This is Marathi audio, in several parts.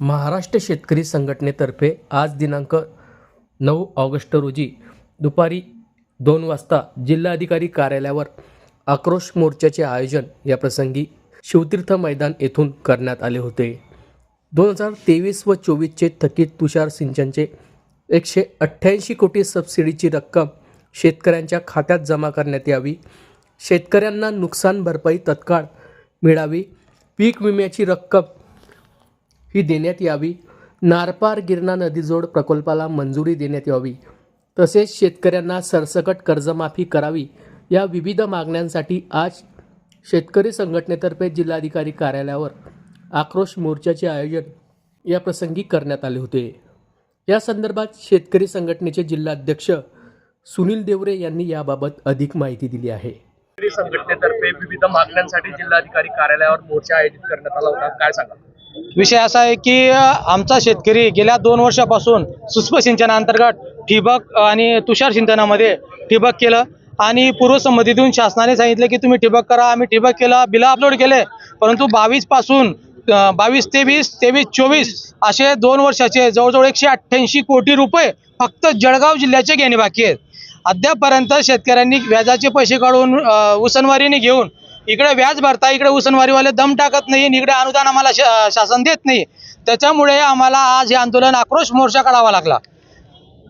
महाराष्ट्र शेतकरी संघटनेतर्फे आज दिनांक नऊ ऑगस्ट रोजी दुपारी दोन वाजता जिल्हाधिकारी कार्यालयावर आक्रोश मोर्चाचे आयोजन या प्रसंगी शिवतीर्थ मैदान येथून करण्यात आले होते. दोन हजार तेवीस व चोवीसचे थकीत तुषार सिंचनचे एकशे अठ्ठ्याऐंशी कोटी सबसिडीची रक्कम शेतकऱ्यांच्या खात्यात जमा करण्यात यावी. शेतकऱ्यांना नुकसान भरपाई तत्काळ मिळावी. पीक विम्याची रक्कम ही देण्यात यावी. नारपार गिरणा नदीजोड प्रकल्पाला मंजुरी देण्यात यावी. तसेच शेतकऱ्यांना सरसकट कर्जमाफी करावी. या विविध मागण्यांसाठी आज शेतकरी संघटनेतर्फे जिल्हाधिकारी कार्यालयावर आक्रोश मोर्चाचे आयोजन या प्रसंगी करण्यात आले होते. या संदर्भात शेतकरी संघटनेचे जिल्हाध्यक्ष सुनील देवरे यांनी याबाबत अधिक माहिती दिली आहे. संघटनेतर्फे विविध मागण्यांसाठी जिल्हाधिकारी कार्यालयावर मोर्चा आयोजित करण्यात आला होता. काय सांगा विषय असा आहे की आमचा शेतकरी गेल्या दोन वर्षापासून सूक्ष्म सिंचनाअंतर्गत ठिबक आणि तुषार सिंचनामध्ये ठिबक केलं. आणि पूर्वसंमतीतून शासनाने सांगितलं की तुम्ही ठिबक करा आम्ही ठिबक केलं बिलं अपलोड केले. परंतु बावीसपासून बावीस तेवीस तेवीस चोवीस असे दोन वर्षाचे जवळजवळ एकशे अठ्ठ्याऐंशी कोटी रुपये फक्त जळगाव जिल्ह्याचे घेणे बाकी आहेत. अद्यापपर्यंत शेतकऱ्यांनी व्याजाचे पैसे काढून उसनवारीने घेऊन इकडे व्याज भरता इकडे उसनवारीवाले दम टाकत नाही इकडे अनुदान आम्हाला शा- शासन देत नाही. त्याच्यामुळे आम्हाला आज हे आंदोलन आक्रोश मोर्चा काढावा लागला.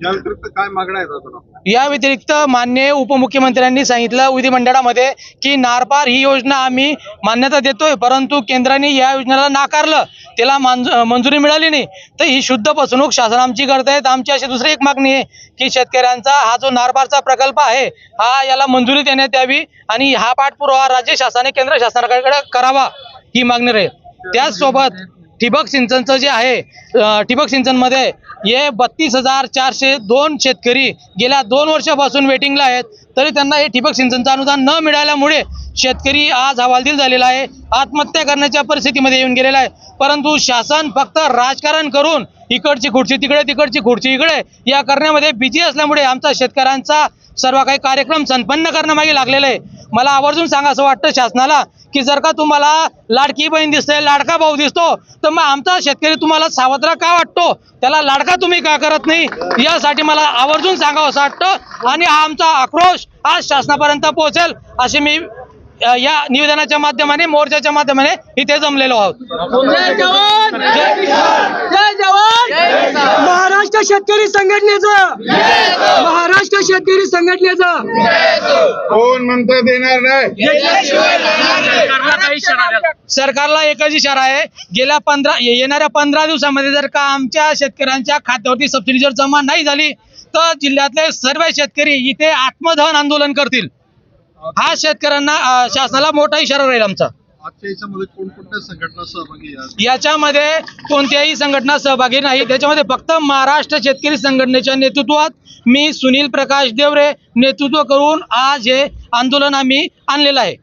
या व्यतिरिक्त काय मागण्या आहेत अजून आपल्या? या व्यतिरिक्त मान्य उपमुख्यमंत्र्यांनी सांगितलं विधिमंडळामध्ये की नारपार ही योजना आम्ही मान्यता देतोय परंतु केंद्राने या योजनेला नाकारलं. त्याला मंजुरी मिळाली नाही. तर ही शुद्ध फसवणूक शासन आमची करत आहेत आमची अशी दुसरी एक मागणी आहे की शेतकऱ्यांचा हा जो नारपारचा प्रकल्प आहे हा याला मंजुरी देण्यात यावी आणि हा पाठपुरावा राज्य शासनाने केंद्र शासनाकडे करावा ही मागणी राहील. त्याचसोबत ठिबक सिंचनचं जे आहे अं, ठिबक सिंचनमध्ये हे बत्तीस हजार चारशे दोन शेतकरी गेल्या दोन वर्षापासून वेटिंगला आहेत. तरी त्यांना हे ठिबक सिंचनचं अनुदान न मिळाल्यामुळे शेतकरी आज हवालदिल झालेला आहे. आत्महत्या करण्याच्या परिस्थितीमध्ये येऊन गेलेला आहे. परंतु शासन फक्त राजकारण करून इकडची खुर्ची तिकडे तिकडची खुर्ची इकडे या करण्यामध्ये बिझी असल्यामुळे आमचा शेतकऱ्यांचा सर्व काही कार्यक्रम संपन्न करण्यामागे लागलेला आहे. मला आवर्जून सांगा असं वाटतं शासनाला की जर का तुम्हाला लाडकी बहीण दिसते लाडका भाऊ दिसतो तर मग आमचा शेतकरी तुम्हाला सावत्र का वाटतो? त्याला लाडका तुम्ही का करत नाही? यासाठी मला आवर्जून सांगावं असं वाटतं. आणि हा आमचा आक्रोश आज शासनापर्यंत पोहोचेल असे मी या निवेदनाच्या माध्यमाने मोर्चाच्या माध्यमाने इथे जमलेलो आहोत. जय जवान! जय जवान! महाराष्ट्र शेतकरी संघटनेचं. महाराष्ट्र शेतकरी संघटनेचं. कोण म्हणतं देणार नाही? सरकारला एकच इशारा आहे. गेल्या पंधरा येणाऱ्या पंधरा दिवसामध्ये जर का आमच्या शेतकऱ्यांच्या खात्यावरती सबसिडी जर जमा नाही झाली तर जिल्ह्यातले सर्व शेतकरी इथे आत्मदहन आंदोलन करतील. हा शेतकऱ्यांना शासनाला मोठा इशारा राहील आमचा. याच्यामध्ये कोणत्याही संघटना सहभागी नाही. त्याच्यामध्ये फक्त महाराष्ट्र शेतकरी संघटनेच्या नेतृत्वात मी सुनील प्रकाश देवरे नेतृत्व करून आज हे आंदोलन आम्ही आणलेलं आहे.